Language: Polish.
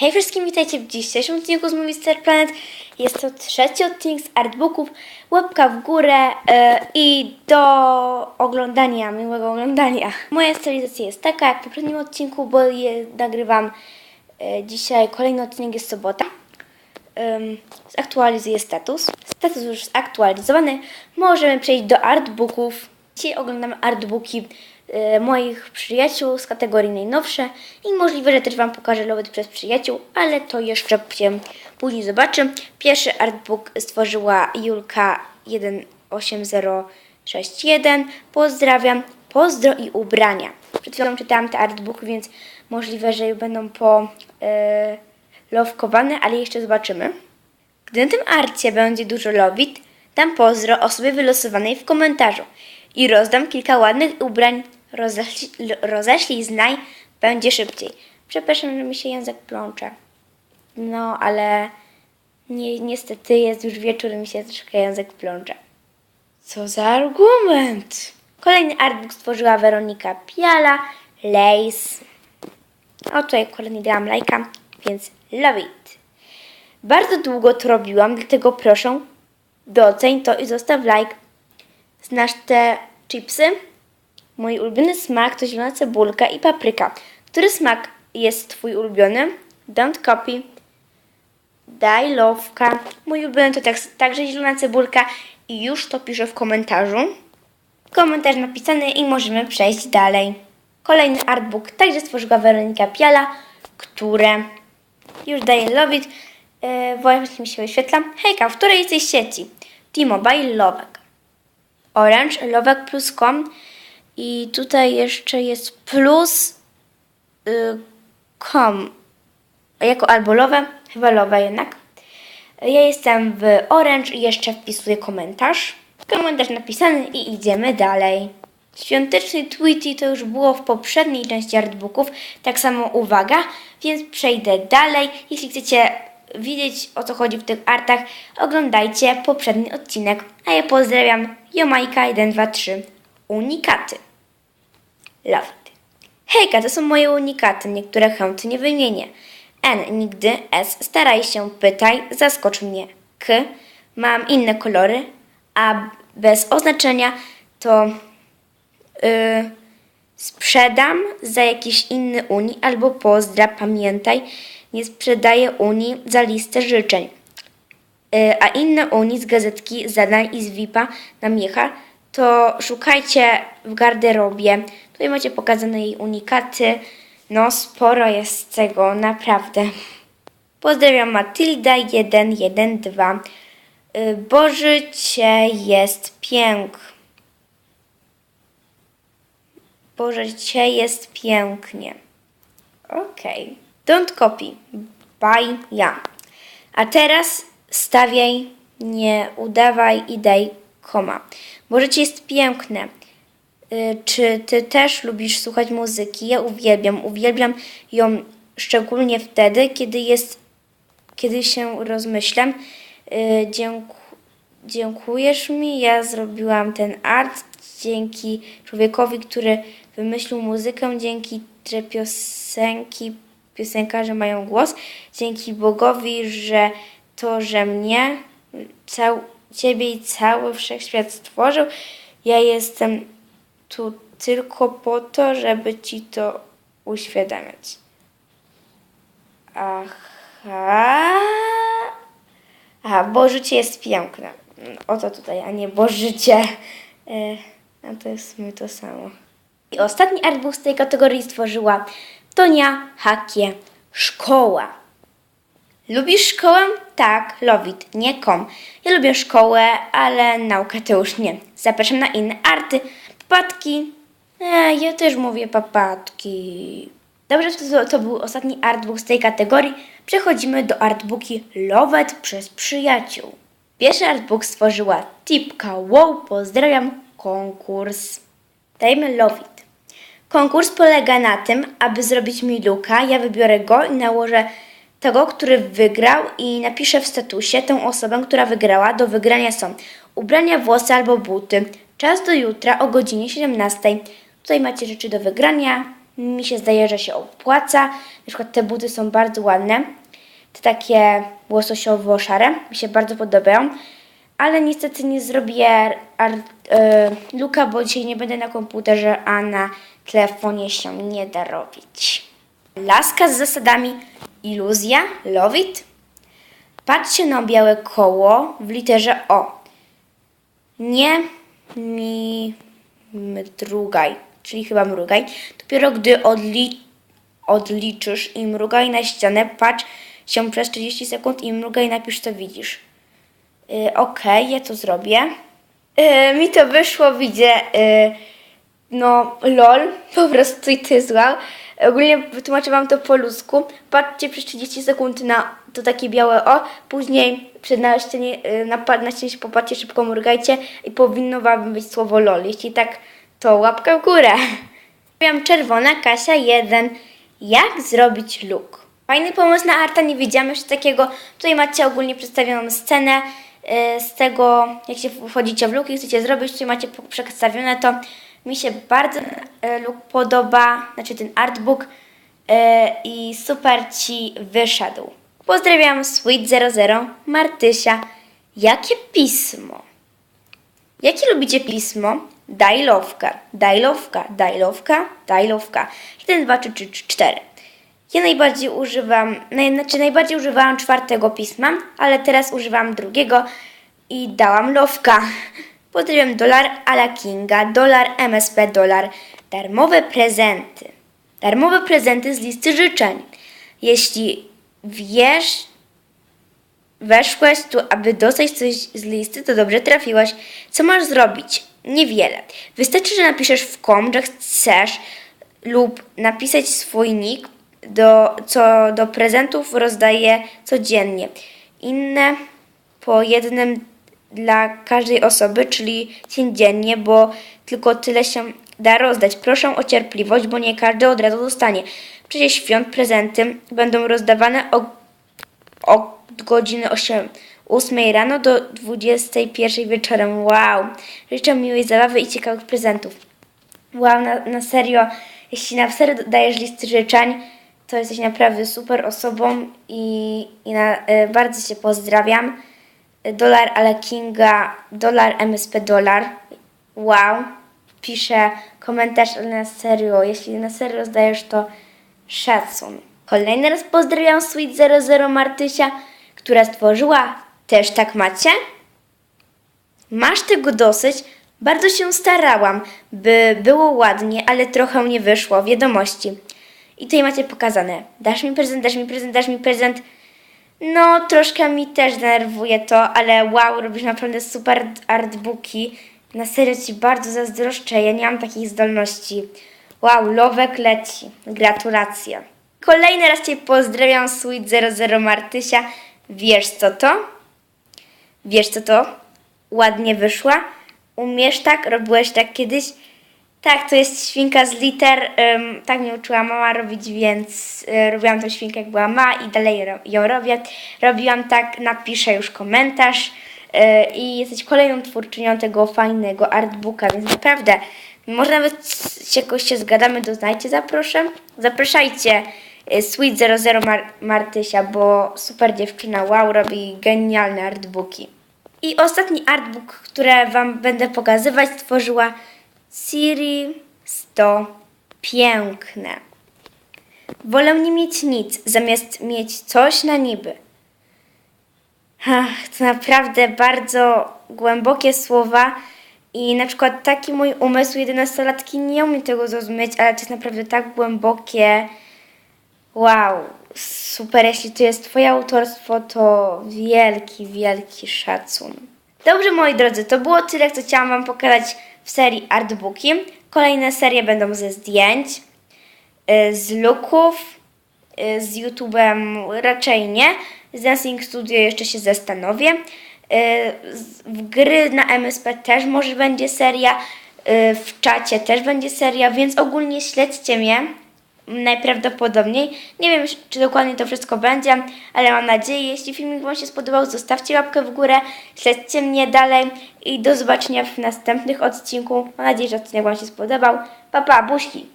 Hej wszystkim, witajcie w dzisiejszym odcinku z Movie Star Planet. Jest to trzeci odcinek z artbooków. Łapka w górę e, i do oglądania, miłego oglądania. Moja stylizacja jest taka jak w poprzednim odcinku, bo je nagrywam e, dzisiaj. Kolejny odcinek jest sobota. Ym, zaktualizuję status. Status już zaktualizowany. Możemy przejść do artbooków. Dzisiaj oglądamy artbooki moich przyjaciół z kategorii najnowsze i możliwe, że też Wam pokażę lowet przez przyjaciół, ale to jeszcze się później zobaczę. Pierwszy artbook stworzyła Julka 18061. Pozdrawiam. Pozdro i ubrania. Przed chwilą czytałam te artbooki, więc możliwe, że będą po... y, lowkowane, ale jeszcze zobaczymy. Gdy na tym arcie będzie dużo lowit, dam pozdro osobie wylosowanej w komentarzu i rozdam kilka ładnych ubrań. Roześlij, roześlij znaj, będzie szybciej. Przepraszam, że mi się język plącze. No, ale nie, niestety jest już wieczór i mi się troszkę język plącze. Co za argument! Kolejny artbook stworzyła Weronika Piala, Lace. O, tutaj kolejny dałam lajka, więc love it. Bardzo długo to robiłam, dlatego proszę, doceń to i zostaw like. Znasz te chipsy? Mój ulubiony smak to zielona cebulka i papryka. Który smak jest Twój ulubiony? Don't copy. Daj lowka. Mój ulubiony to tak, także zielona cebulka i już to piszę w komentarzu. Komentarz napisany i możemy przejść dalej. Kolejny artbook także stworzyła Weronika Piala, które już daje Lovit. Yy, właśnie mi się wyświetla. Hejka, w której jesteś sieci? T-Mobile Lovek. Orange Lovek plus com. I tutaj jeszcze jest plus yy, com. Jako albo lowe, chyba lowe jednak. Ja jestem w Orange i jeszcze wpisuję komentarz. Komentarz napisany i idziemy dalej. Świąteczny Tweety to już było w poprzedniej części artbooków, tak samo uwaga, więc przejdę dalej. Jeśli chcecie wiedzieć o co chodzi w tych artach, oglądajcie poprzedni odcinek. A ja pozdrawiam Jomajka 123 Unikaty. Love. Hejka, to są moje unikaty, niektóre chętnie wymienię. N nigdy, S staraj się, pytaj, zaskocz mnie. K mam inne kolory, a bez oznaczenia to y, sprzedam za jakiś inny Unii albo pozdra, pamiętaj, nie sprzedaję Unii za listę życzeń. Y, a inne Unii z gazetki zadań i z VIP-a na Miecha, to szukajcie w garderobie. Tutaj macie pokazane jej unikaty. No, sporo jest tego, naprawdę. Pozdrawiam Matylda 112. Y, Bo życie jest piękne. Bo życie jest pięknie. Okej. Don't copy. By ja. A teraz stawiaj, nie udawaj i daj koma. Bo życie jest piękne. Y, Czy ty też lubisz słuchać muzyki? Ja uwielbiam. Uwielbiam ją szczególnie wtedy, kiedy jest, kiedy się rozmyślam. Y, Dzięku, dziękujesz mi. Ja zrobiłam ten art dzięki człowiekowi, który wymyślił muzykę, dzięki, że piosenki, piosenkarze mają głos, dzięki Bogowi, że to, że mnie, cał, Ciebie i cały wszechświat stworzył. Ja jestem tu tylko po to, żeby Ci to uświadamiać. Aha. Aha, bo życie jest piękne. O to tutaj, a nie bo życie. E, No to jest sumie to samo. I ostatni artbook z tej kategorii stworzyła Tonia Hakie Szkoła. Lubisz szkołę? Tak, Lowit, nie kom. Ja lubię szkołę, ale naukę to już nie. Zapraszam na inne arty. Papatki. E, ja też mówię papatki. Dobrze, to, to był ostatni artbook z tej kategorii. Przechodzimy do artbooki Lowet przez przyjaciół. Pierwszy artbook stworzyła Tipka Wow. Pozdrawiam. Konkurs. Dajmy Lovit. Konkurs polega na tym, aby zrobić mi luka. Ja wybiorę go i nałożę tego, który wygrał i napiszę w statusie tę osobę, która wygrała. Do wygrania są ubrania, włosy albo buty. Czas do jutra o godzinie 17. Tutaj macie rzeczy do wygrania. Mi się zdaje, że się opłaca. Na przykład te buty są bardzo ładne. Te takie łososiowo-szare mi się bardzo podobają. Ale niestety nie zrobię e, luka, bo dzisiaj nie będę na komputerze, a na telefonie się nie da robić. Laska z zasadami iluzja, love it. Patrzcie na białe koło w literze O. Nie mi mrugaj, czyli chyba mrugaj. Dopiero gdy odli, odliczysz i mrugaj na ścianę, patrz się przez 30 sekund i mrugaj napisz co widzisz. Yy, Okej, ja to zrobię. Yy, mi to wyszło, widzę. Yy, no, lol, po prostu i jest wow. Ogólnie wytłumaczę wam to po ludzku. Patrzcie przez 30 sekund na to takie białe o, później przed na ścianie, y, na, na się popatrzcie, szybko mrugajcie i powinno wam być słowo lol. Jeśli tak, to łapka w górę. Wiem, czerwona Kasia 1. Jak zrobić look? Fajny pomysł na arta, nie wiedziałam jeszcze takiego. Tutaj macie ogólnie przedstawioną scenę y, z tego, jak się wchodzicie w look i chcecie zrobić, tutaj macie przedstawione to. Mi się bardzo look podoba, znaczy ten artbook y, i super Ci wyszedł. Pozdrawiam Sweet00, Martysia. Jakie pismo? Jakie lubicie pismo? Dajlowka, dajlowka, dajlowka, dajlowka. 1, 2, 3, 3, 4. Ja najbardziej używam, naj, znaczy najbardziej używałam czwartego pisma, ale teraz używam drugiego i dałam lowka. Pozdrawiam dolar ala Kinga, dolar MSP, dolar. Darmowe prezenty. Darmowe prezenty z listy życzeń. Jeśli wiesz, Weszłaś tu, aby dostać coś z listy, to dobrze trafiłaś. Co masz zrobić? Niewiele. Wystarczy, że napiszesz w kom, że chcesz lub napisać swój nick, do, co do prezentów rozdaję codziennie. Inne po jednym dla każdej osoby, czyli dziennie, bo tylko tyle się da rozdać. Proszę o cierpliwość, bo nie każdy od razu dostanie. W czasie świąt prezenty będą rozdawane od godziny 8, 8 rano do 21 wieczorem. Wow! Życzę miłej zabawy i ciekawych prezentów. Wow, na, na serio, jeśli na serio dajesz listy życzeń, to jesteś naprawdę super osobą i, i na, y, bardzo Cię pozdrawiam. Dolar Ale Kinga, dolar MSP dolar. Wow! Piszę komentarz, ale na serio, jeśli na serio zdajesz to szacun. Kolejny raz pozdrawiam Sweet00 Martysia, która stworzyła Też tak macie? Masz tego dosyć? Bardzo się starałam, by było ładnie, ale trochę nie wyszło. Wiadomości. I tutaj macie pokazane. Dasz mi prezent, dasz mi prezent, dasz mi prezent. No, troszkę mi też denerwuje to, ale wow, robisz naprawdę super artbooki. Na serio Ci bardzo zazdroszczę, ja nie mam takich zdolności. Wow, lowek leci. Gratulacje. Kolejny raz Cię pozdrawiam, Sweet00 Martysia. Wiesz co to? Wiesz co to? Ładnie wyszła? Umiesz tak? Robiłeś tak kiedyś? Tak, to jest świnka z liter. tak mnie uczyła mama robić, więc y, robiłam tą świnkę jak była ma i dalej ro, ją robię. Robiłam tak, napiszę już komentarz y, i jesteś kolejną twórczynią tego fajnego artbooka, więc naprawdę może nawet się jakoś się zgadamy, doznajcie, zaproszę. Zapraszajcie y, Sweet00 Mar- Martysia, bo super dziewczyna, wow, robi genialne artbooki. I ostatni artbook, które Wam będę pokazywać, stworzyła Siri 100 Piękne. Wolę nie mieć nic, zamiast mieć coś na niby. Ach, to naprawdę bardzo głębokie słowa i na przykład taki mój umysł 11-latki nie umie tego zrozumieć, ale to jest naprawdę tak głębokie. Wow, super, jeśli to jest Twoje autorstwo, to wielki, wielki szacun. Dobrze, moi drodzy, to było tyle, co chciałam Wam pokazać w serii Artbooki. Kolejne serie będą ze zdjęć, y, z looków, y, z YouTube'em raczej nie. Z Dancing Studio jeszcze się zastanowię. Y, W gry na MSP też może będzie seria, w czacie też będzie seria, więc ogólnie śledźcie mnie. Najprawdopodobniej. Nie wiem, czy dokładnie to wszystko będzie, ale mam nadzieję. Jeśli filmik Wam się spodobał, zostawcie łapkę w górę, śledźcie mnie dalej i do zobaczenia w następnych odcinku. Mam nadzieję, że odcinek Wam się spodobał. Pa, pa, buźki!